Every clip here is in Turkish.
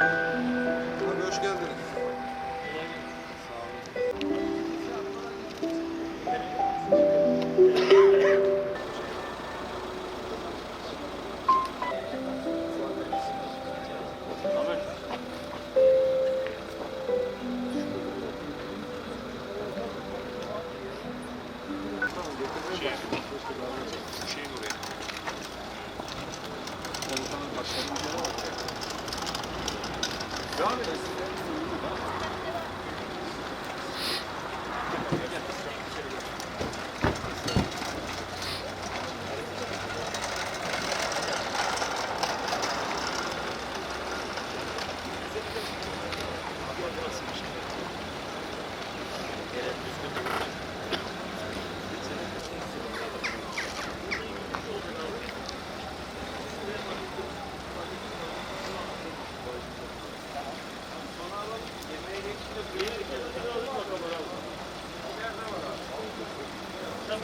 Abi hoş geldiniz. Sen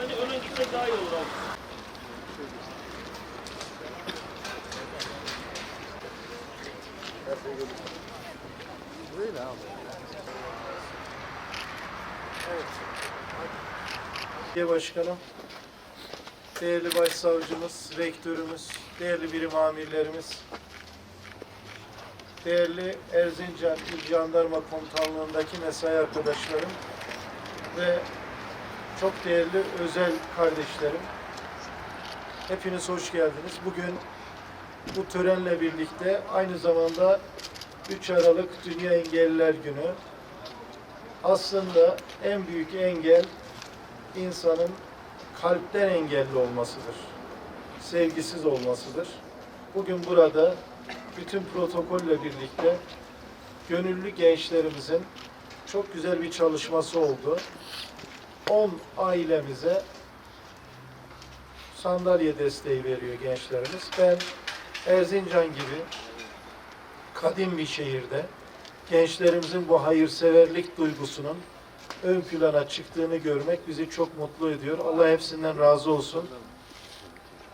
bence öne gitsek daha iyi olur abi. Belediye Başkanım, değerli Başsavcımız, Rektörümüz, değerli birim amirlerimiz, değerli Erzincan İl Jandarma Komutanlığı'ndaki mesai arkadaşlarım ve çok değerli özel kardeşlerim. Hepiniz hoş geldiniz. Bugün bu törenle birlikte aynı zamanda 3 Aralık Dünya Engelliler Günü. Aslında en büyük engel insanın kalpten engelli olmasıdır. Sevgisiz olmasıdır. Bugün burada bütün protokolle birlikte gönüllü gençlerimizin çok güzel bir çalışması oldu. 10 ailemize sandalye desteği veriyor gençlerimiz. Ben Erzincan gibi kadim bir şehirde gençlerimizin bu hayırseverlik duygusunun ön plana çıktığını görmek bizi çok mutlu ediyor. Allah hepsinden razı olsun.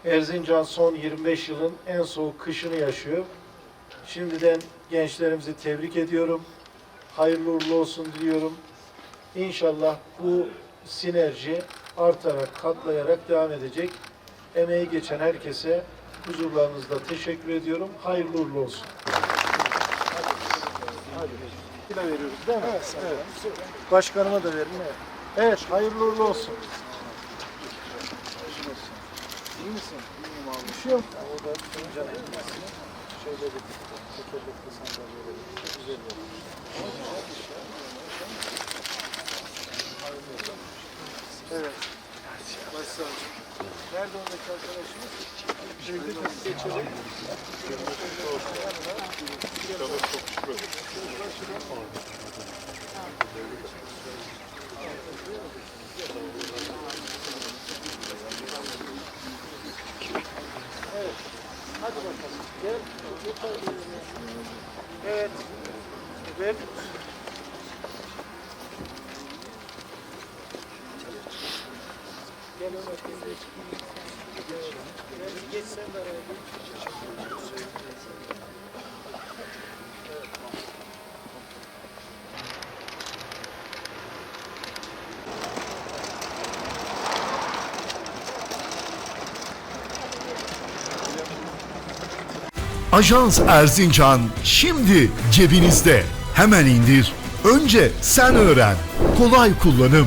Erzincan son 25 yılın en soğuk kışını yaşıyor. Şimdiden gençlerimizi tebrik ediyorum. Hayırlı uğurlu olsun diliyorum. İnşallah bu sinerji artarak, katlayarak devam edecek. Emeği geçen herkese huzurlarınızda teşekkür ediyorum. Hayırlı uğurlu olsun. Kilo veriyoruz değil mi? Evet. evet. Başkanıma da verin. Evet. Evet, hayırlı uğurlu olsun. İyi misin? İyiyim abi. Bir şey yok. Orada fincan ekmesini şeyleri, tekerlekli sandalyeleri. Çok güzel yapmış. Evet. Başsavcım. Nerede oradaki arkadaşımız? Evde geçelim. Hadi bakalım. Gel. Evet. Ver. Gel Ömer. Gel. Geç sen de araya geç. Ajans Erzincan şimdi cebinizde. Hemen indir. Önce sen öğren. Kolay kullanım.